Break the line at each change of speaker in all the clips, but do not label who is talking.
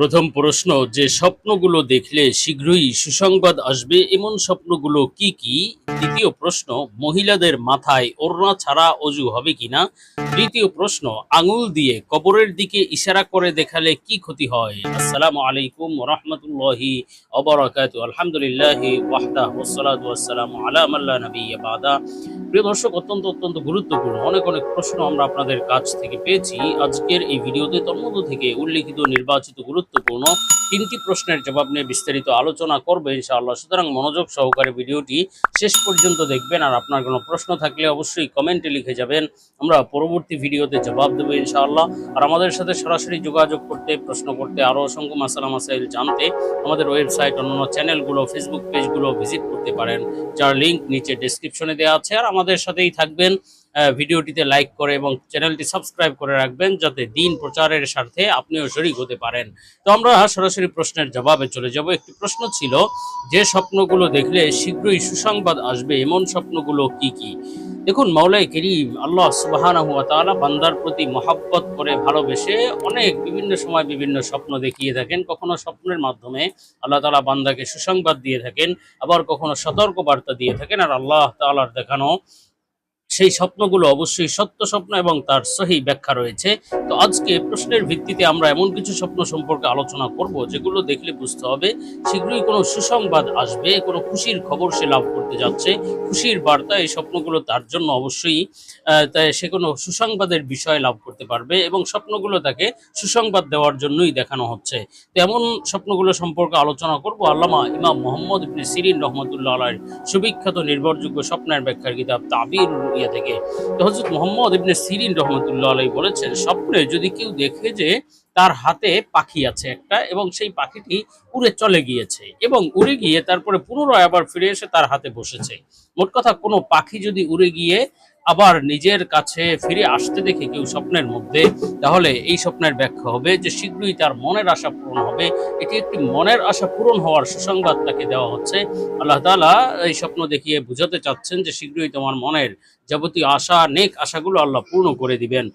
প্রথম প্রশ্ন যে স্বপ্নগুলো দেখলে শীঘ্রই সুসংবাদ আসবে এমন স্বপ্নগুলো কি কি? দ্বিতীয় প্রশ্ন, মহিলাদের মাথায় ওড়না ছাড়া অজু হবে কিনা? তৃতীয় প্রশ্ন, আঙুল দিয়ে কবরের দিকে ইশারা করে দেখালে কি ক্ষতি হয়? আসসালামু আলাইকুম রহমতুল্লাহি অবরাকাতু আলহামদুলিল্লাহ ওয়াহদা ওয়াসসালাতু ওয়াসসালামু আলা মাল্লা নাবিয়্যা বাদা। প্রিয় দর্শক, অত্যন্ত অত্যন্ত গুরুত্বপূর্ণ অনেক অনেক প্রশ্ন আমরা আপনাদের কাছ থেকে পেয়েছি। আজকের এই ভিডিওতে তন্মধ্য থেকে উল্লেখিত নির্বাচিত গুরুত্বপূর্ণ তিনটি প্রশ্নের জবাব নিয়ে বিস্তারিত আলোচনা করবে ইনশাআল্লাহ। সুতরাং মনোযোগ সহকারে ভিডিওটি শেষ পর্যন্ত দেখবেন আর আপনার কোনো প্রশ্ন থাকলে অবশ্যই কমেন্টে লিখে যাবেন। আমরা পরবর্তী ভিডিওতে জবাব দেবো ইনশাআল্লাহ। আর আমাদের সাথে সরাসরি যোগাযোগ করতে, প্রশ্ন করতে আরও অসংখ্য মাসালা মাসাইল জানতে আমাদের ওয়েবসাইট অন্যান্য চ্যানেলগুলো ফেসবুক পেজগুলো ভিজিট করতে পারেন। যার লিঙ্ক নিচে ডিসক্রিপশনে দেওয়া আছে। আর আমাদের সাথেই থাকবেন ভিডিওটিতে লাইক করে এবং চ্যানেলটি সাবস্ক্রাইব করে রাখবেন যাতে দিন প্রচারের স্বার্থে আপনিও শরিক হতে পারেন। তো আমরা সরাসরি প্রশ্নের জবাবে চলে যাব। একটি প্রশ্ন ছিল, যে স্বপ্নগুলো দেখলে শীঘ্রই সুসংবাদ আসবে, এমন স্বপ্নগুলো কি কি? দেখুন মাওলাই করিম আল্লাহ সুবাহানাহু ওয়া তাআলা বান্দার প্রতি মহাব্বত করে ভালোবেসে অনেক বিভিন্ন সময় বিভিন্ন স্বপ্ন দেখিয়ে থাকেন। কখনো স্বপ্নের মাধ্যমে আল্লাহ তালা বান্দাকে সুসংবাদ দিয়ে থাকেন, আবার কখনো সতর্ক বার্তা দিয়ে থাকেন আর আল্লাহ তাআলার দেখানো সেই স্বপ্নগুলো অবশ্যই সত্য স্বপ্ন এবং তার সহি ব্যাখ্যা রয়েছে। তো আজকে প্রশ্নের ভিত্তিতে আমরা এমন কিছু স্বপ্ন সম্পর্কে আলোচনা করব, যেগুলো দেখলে বুঝতে হবে শীঘ্রই কোনো সুসংবাদ আসবে, কোনো খুশির খবর সে লাভ করতে যাচ্ছে। খুশির বার্তা এই স্বপ্নগুলো তার জন্য অবশ্যই তাই সে কোনো সুসংবাদের বিষয় লাভ করতে পারবে এবং স্বপ্নগুলো তাকে সুসংবাদ দেওয়ার জন্যই দেখানো হচ্ছে। তো এমন স্বপ্নগুলো সম্পর্কে আলোচনা করব আল্লামা ইমাম মোহাম্মদ সিরিন রহমতুল্লাহ সুবিখ্যাত নির্ভরযোগ্য স্বপ্নের ব্যাখ্যার কিতাব তাবির থেকে। তো হজরত মোহাম্মদ ইবনে সিরিন রহমতুল্লাহ আলাই বলেছেন, স্বপ্নে যদি কেউ দেখে যে তার হাতে পাখি আছে একটা এবং সেই পাখিটি উড়ে চলে গিয়েছে এবং উড়ে গিয়ে তারপরে পুনরায় আবার ফিরে এসে তার হাতে বসেছে। মোট কথা কোনো পাখি যদি উড়ে গিয়ে আবার নিজের কাছে ফিরে আসতে দেখে কেউ স্বপ্নের মধ্যে, তাহলে এই স্বপ্নের ব্যাখ্যা হবে যে শীঘ্রই তার মনের আশা পূরণ হবে। এটি একটি মনের আশা পূরণ হওয়ার সুসংবাদ তাকে দেওয়া হচ্ছে। আল্লাহ তাআলা এই স্বপ্ন দেখিয়ে বুঝাতে চাচ্ছেন যে শীঘ্রই তোমার মনের যাবতীয় আশা, নেক আশাগুলো আল্লাহ পূর্ণ করে দিবেন।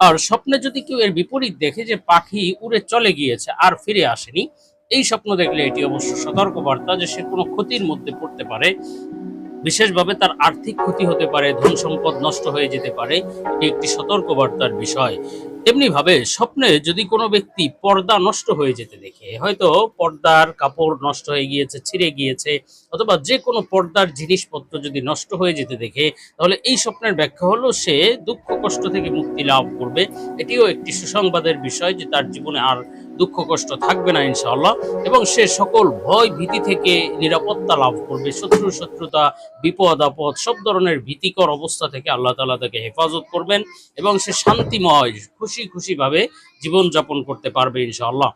আর স্বপ্নে যদি কেউ এর বিপরীত দেখে যে পাখি উড়ে চলে গিয়েছে, আর ফিরে আসেনি, এই স্বপ্ন দেখলে এটি অবশ্য সতর্ক বার্তা যে সে কোনো ক্ষতির মধ্যে পড়তে পারে। বিশেষভাবে তার আর্থিক ক্ষতি হতে পারে, ধন সম্পদ নষ্ট হয়ে যেতে পারে, এটি একটি সতর্ক বার্তার বিষয়। তেমনি ভাবে স্বপ্নে যদি কোনো ব্যক্তি পর্দা নষ্ট হয়ে যেতে দেখে, হয়তো পর্দার কাপড় নষ্ট হয়ে গিয়েছে, ছিঁড়ে গিয়েছে, অথবা যে কোনো পর্দার জিনিসপত্র যদি নষ্ট হয়ে যেতে দেখে, তাহলে এই স্বপ্নের ব্যাখ্যা হলো সে দুঃখ, কষ্ট থেকে মুক্তি লাভ করবে। এটিও একটি সুসংবাদের বিষয় যে তার জীবনে আর দুঃখ, কষ্ট থাকবে না ইনশাআল্লাহ। এবং সে সকল ভয় ভীতি থেকে নিরাপত্তা লাভ করবে। শত্রু, শত্রুতা, বিপদ, আপদ সব ধরনের ভীতিকর অবস্থা থেকে আল্লাহ তালা তাকে হেফাজত করবেন এবং সে শান্তিময়, খুশি খুশি ভাবে জীবনযাপন করতে পারবে ইনশাআল্লাহ।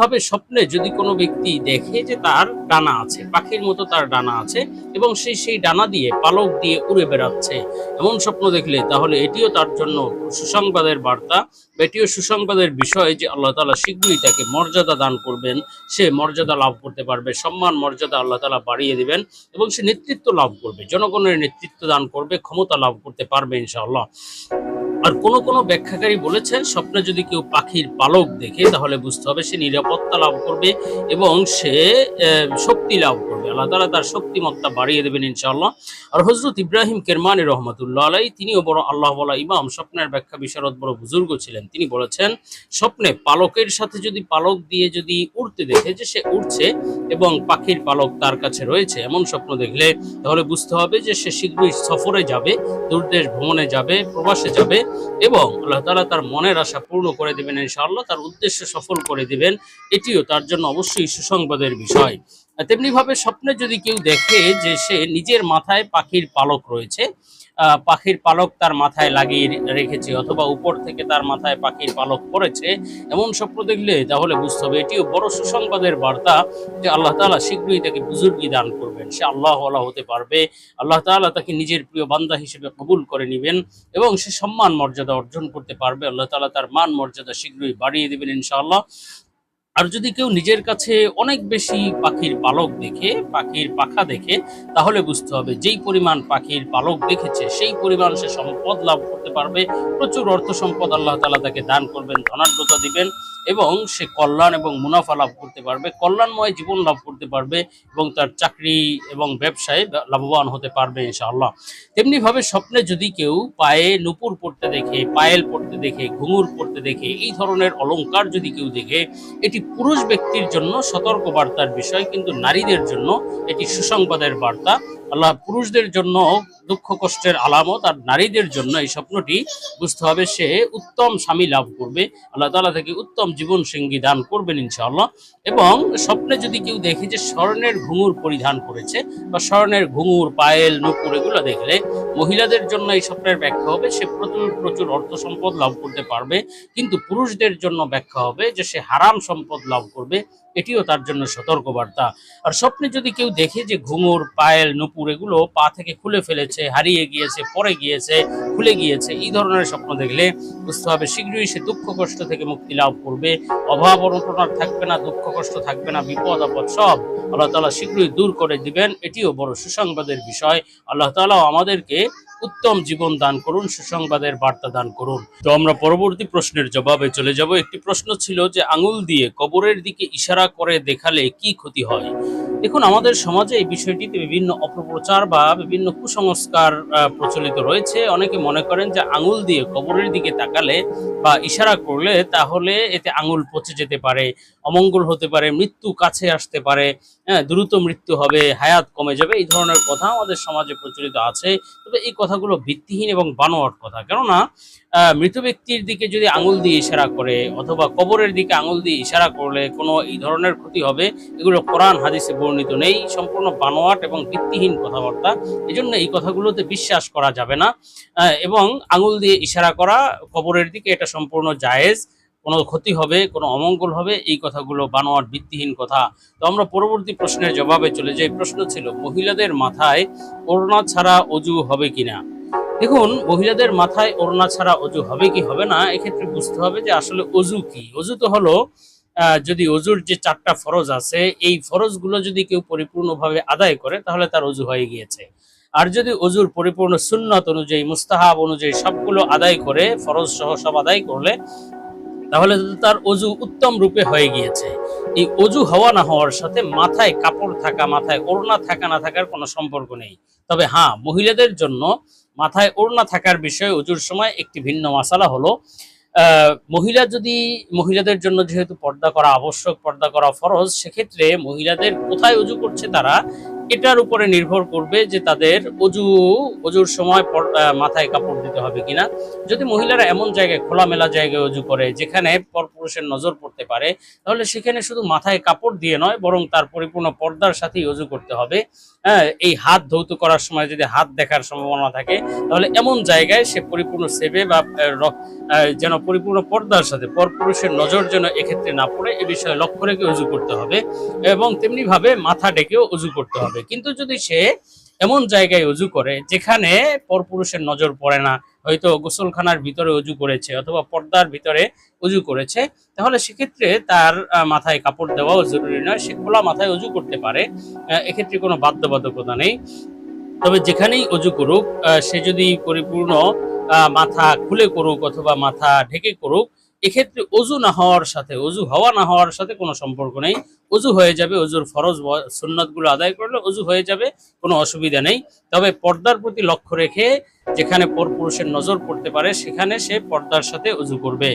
ভাবে স্বপ্নে যদি কোনো ব্যক্তি দেখে যে তার ডানা আছে, পাখির মতো তার ডানা আছে এবং সে সেই ডানা দিয়ে পালক দিয়ে উড়ে বেড়াচ্ছে, এমন স্বপ্ন দেখলে তাহলে এটিও তার জন্য সুসংবাদের বার্তা এটিও সুসংবাদের বিষয় যে আল্লাহ তাআলা শীঘ্রই তাকে মর্যাদা দান করবেন, সে মর্যাদা লাভ করতে পারবে, সম্মান, মর্যাদা আল্লাহ তাআলা বাড়িয়ে দিবেন এবং সে নেতৃত্ব লাভ করবে, জনগণের নেতৃত্ব দান করবে, ক্ষমতা লাভ করতে পারবে ইনশাআল্লাহ। আর কোন কোন ব্যাখ্যাকারী বলেছেন স্বপ্নে যদি কেউ পাখির পালক দেখে, তাহলে বুঝতে হবে সে নিরাপত্তা লাভ করবে এবং সে শক্তি লাভ করবে। আল্লাহ তাআলা তার শক্তিমত্তা বাড়িয়ে দেবেন ইনশাআল্লাহ। আর হজরত ইব্রাহিম কেরমানি রহমতুল্লাহ আলাই তিনিও বড় আল্লাহ বলা ইমাম, স্বপ্নের ব্যাখ্যা বিশারদ বড় বুজুর্গ ছিলেন। তিনি বলেছেন, স্বপ্নে পালকের সাথে যদি পালক দিয়ে যদি উড়তে দেখে যে সে উড়ছে এবং পাখির পালক তার কাছে রয়েছে, এমন স্বপ্ন দেখলে তাহলে বুঝতে হবে যে সে শীঘ্রই সফরে যাবে, দূরদেশ ভ্রমণে যাবে, প্রবাসে যাবে এবং আল্লাহ তালা তার মনের আশা পূর্ণ করে দেবেন ইনশাআল্লাহ, তার উদ্দেশ্য সফল করে দিবেন, এটিও তার জন্য অবশ্যই সুসংবাদের বিষয়। তেমনিভাবে স্বপ্নে যদি কেউ দেখে যে সে নিজের মাথায় পাখির পালক রয়েছে পাখির পালক তার মাথায় লাগিয়ে রেখেছে অথবা উপর থেকে তার মাথায় পাখির পালক পড়েছে। এমন স্বপ্ন দেখলে তাহলে বুঝতে হবে, এটিও বড় সুসংবাদের বার্তা যে আল্লাহ তাআলা শীঘ্রই তাকে বুজুর্গি দান করবেন। সে আল্লাহ আল্লাহ হতে পারবে, আল্লাহ তাআলা তাকে নিজের প্রিয় বান্দা হিসেবে কবুল করে নেবেন এবং সে সম্মান মর্যাদা অর্জন করতে পারবে। আল্লাহ তাআলা তার মান মর্যাদা শীঘ্রই বাড়িয়ে দেবেন ইনশাআল্লাহ। আর যদি কেউ নিজের কাছে অনেক বেশি পাখির পালক দেখে, পাখির পাখা দেখে, তাহলে বুঝতে হবে যেই পরিমাণ পাখির পালক দেখেছে, সেই পরিমাণ সে সম্পদ লাভ করতে পারবে। প্রচুর অর্থ সম্পদ আল্লাহ তালা তাকে দান করবেন, ধনাঢ্যতা দিবেন এবং সে কল্যাণ এবং মুনাফা লাভ করতে পারবে, কল্যাণময় জীবন লাভ করতে পারবে এবং তার চাকরি এবং ব্যবসায় লাভবান হতে পারবে ইনশাআল্লাহ। তেমনি ভাবে স্বপ্নে যদি কেউ পায়ে নুপুর পড়তে দেখে, পায়েল পড়তে দেখে, ঘুঙুর পড়তে দেখে, এই ধরনের অলংকার যদি কেউ দেখে, এটি পুরুষ ব্যক্তির জন্য সতর্ক বার্তার বিষয়, কিন্তু নারীদের জন্য এটি সুসংবাদের বার্তা। আল্লাহ পুরুষদের জন্য দুঃখ কষ্টের আলামত আর নারীদের জন্য এই স্বপ্নটি বুঝতে হবে, সে উত্তম স্বামী লাভ করবে। আল্লাহ তালা থেকে উত্তম জীবন সঙ্গী দান করবেন ইনশাআল্লাহ। এবং স্বপ্নে যদি কেউ দেখে যে স্বর্ণের ঘুঙুর পরিধান করেছে বা স্বর্ণের ঘুঙুর, পায়েল, নুপুর এগুলো দেখলে মহিলাদের জন্য এই স্বপ্নের ব্যাখ্যা হবে, সে প্রচুর প্রচুর অর্থ সম্পদ লাভ করতে পারবে। কিন্তু পুরুষদের জন্য ব্যাখ্যা হবে যে সে হারাম সম্পদ লাভ করবে। এটিও তার জন্য সতর্কবার্তা। আর স্বপ্নে যদি কেউ দেখে যে ঘুঙুর, পায়েল, নুপুর, এগুলো পা থেকে খুলে ফেলেছে, হারিয়ে গিয়েছে, পড়ে গিয়েছে, খুলে গিয়েছে, এই ধরনের স্বপ্ন দেখলে বুঝতে হবে শীঘ্রই সে দুঃখ কষ্ট থেকে মুক্তি লাভ করবে। অভাব অনটনার থাকবে না, দুঃখ কষ্ট থাকবে না, বিপদ, আপদ সব আল্লাহ তালা শীঘ্রই দূর করে দিবেন। এটিও বড় সুসংবাদের বিষয়। আল্লাহ তালাও আমাদেরকে উত্তম জীবন দান করুন, সুসংবাদের বার্তা দান করুন। তো আমরা পরবর্তী প্রশ্নের জবাবে চলে যাব। একটি প্রশ্ন ছিল যে, আঙুল দিয়ে কবরের দিকে ইশারা করে দেখালে কি ক্ষতি হয়? দেখুন, আমাদের সমাজে এই বিষয়টিতে বিভিন্ন অপপ্রচার বা বিভিন্ন কুসংস্কার প্রচলিত রয়েছে। অনেকে মনে করেন যে, আঙুল দিয়ে কবরের দিকে তাকালে বা ইশারা করলে তাহলে এতে আঙুল পচে যেতে পারে, অমঙ্গল হতে পারে, মৃত্যু কাছে আসতে পারে হ্যাঁ দ্রুত মৃত্যু হবে, হায়াত কমে যাবে, এই ধরনের কথা আমাদের সমাজে প্রচলিত আছে। তবে এই কথাগুলো ভিত্তিহীন এবং বানোয়াট কথা। কেননা মৃত ব্যক্তির দিকে যদি আঙুল দিয়ে ইশারা করে অথবা কবরের দিকে আঙুল দিয়ে ইশারা করলে কোনো এই ধরনের ক্ষতি হবে? এগুলো কোরআন, হাদিসে বর্ণিত নেই। সম্পূর্ণ বানোয়াট এবং ভিত্তিহীন কথাবার্তা। এই জন্য এই কথাগুলোতে বিশ্বাস করা যাবে না। এবং আঙুল দিয়ে ইশারা করা কবরের দিকে এটা সম্পূর্ণ জায়েজ। কোনো ক্ষতি হবে, কোনো অমঙ্গল হবে। এই কথাগুলো বানোয়াট, ভিত্তিহীন কথা। তো আমরা পরবর্তী প্রশ্নের জবাবে চলে যাই। প্রশ্ন ছিল, মহিলাদের মাথায় ওড়না ছাড়া অজু হবে কিনা? দেখুন, মহিলাদের মাথায় ওড়না ছাড়া অজু হবে কি হবে না? এক্ষেত্রে বুঝতে হবে যে আসলে অজু কি? অজু তো হলো যদি অজুর যে চারটা ফরজ আছে, এই ফরজগুলো যদি কেউ পরিপূর্ণভাবে আদায় করে, তাহলে তার অজু হয়ে গিয়েছে। আর যদি অজুর পরিপূর্ণ সুন্নত অনুযায়ী, মুস্তাহাব অনুযায়ী সবগুলো আদায় করে, ফরজ সহ সব আদায় করলে, তাহলে তার অজু উত্তম রূপে হয়ে গিয়েছে। এই অজু হওয়া না হওয়ার সাথে মাথায় কাপড় থাকা, মাথায় ওড়না থাকা না থাকার কোনো সম্পর্ক নেই। তবে হ্যাঁ মহিলাদের জন্য মাথায় ওড়না থাকার বিষয়ে অজুর সময় একটি ভিন্ন মশালা হলো মহিলা যদি, মহিলাদের জন্য যেহেতু পর্দা করা আবশ্যক, পর্দা করা ফরজ, সেক্ষেত্রে মহিলাদের কোথায় অজু করছে তারা, এটার উপরে নির্ভর করবে যে তাদের অজু অজুর সময় মাথায় কাপড় দিতে হবে কিনা। যদি মহিলারা এমন জায়গায়, খোলামেলা জায়গায় অজু করে, যেখানে পরপুরুষের নজর পড়তে পারে, তাহলে সেখানে শুধু মাথায় কাপড় দিয়ে নয়, বরং তার পরিপূর্ণ পর্দার সাথেই অজু করতে হবে। হ্যাঁ এই হাত ধৌত করার সময় যদি হাত দেখার সম্ভাবনা থাকে, তাহলে এমন জায়গায় সে পরিপূর্ণ সেবে বা যেন পরিপূর্ণ পর্দার সাথে পরপুরুষের নজর যেন এক্ষেত্রে না পড়ে, এ বিষয়ে লক্ষ্য রেখে উজু করতে হবে এবং তেমনিভাবে মাথা ডেকেও উজু করতে হবে। কিন্তু যদি সে এমন জায়গায় অজু করে যেখানে পরপুরুষের নজর পড়ে না, হয়তো গোসলখানার ভিতরে অজু করেছে অথবা পর্দার ভিতরে অজু করেছে, তাহলে সেক্ষেত্রে তার মাথায় কাপড় দেওয়াও জরুরি নয়, সে খোলা মাথায় অজু করতে পারে এক্ষেত্রে কোনো বাধ্যবাধকতা নেই। তবে যেখানেই অজু করুক সে যদি পরিপূর্ণ মাথা খুলে করুক অথবা মাথা ঢেকে করুক এক্ষেত্রে অজু না হওয়ার সাথে, অজু হওয়া না হওয়ার সাথে কোনো সম্পর্ক নেই। অজু হয়ে যাবে, অজুর ফরজ সুন্নতগুলো আদায় করলে অজু হয়ে যাবে, কোনো অসুবিধা নেই। তবে পর্দার প্রতি লক্ষ্য রেখে যেখানে পরপুরুষের নজর পড়তে পারে, সেখানে সে পর্দার সাথে অজু করবে।